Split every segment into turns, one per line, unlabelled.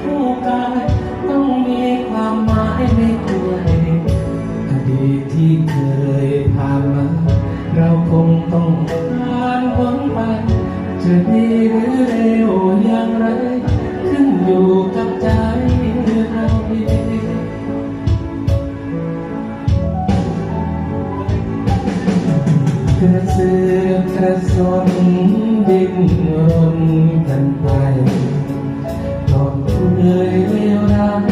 คู่กายต้องมีความหมายในตัวเองอดีตที่เคยผ่านมา เราคงต้องผ่านพ้นไปจะดีหรือเร็วอย่างไร ขึ้นอยู่กับใจเราเองกระเสือกกระสนดิ้นรนกันไป อนเ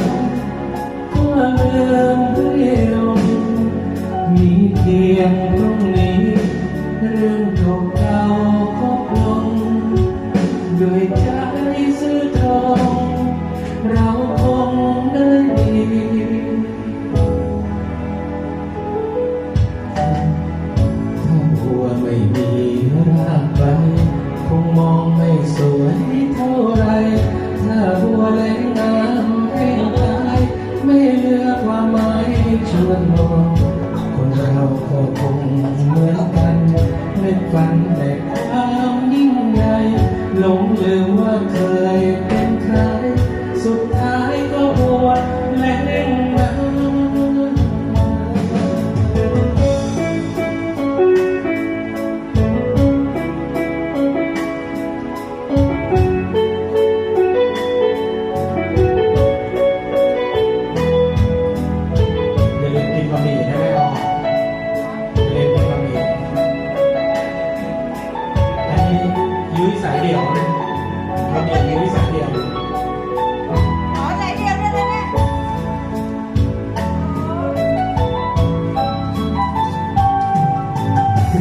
ายชวนมองคนเราก็คง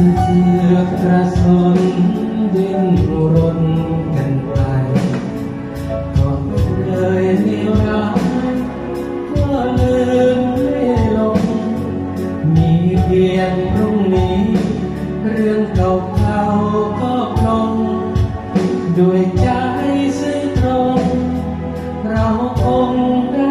กระเทือกระสนดิ้นรนกันไปก่อนเคยเลวร้ายก็ลืมไม่ลง มีเพียงพรุ่งนี้ เรื่องเก่าๆก็คงด้วยใจซื่อตรง เราคงได้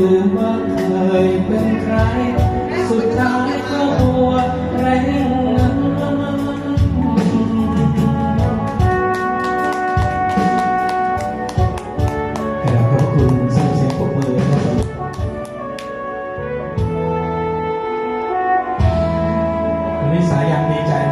ลืมว่าเคยเป็นใคร สุดท้ายก็บัวแรงน้ำขอบคุณส่งเสียงปรบมือนะครับนี่สายันดีใจ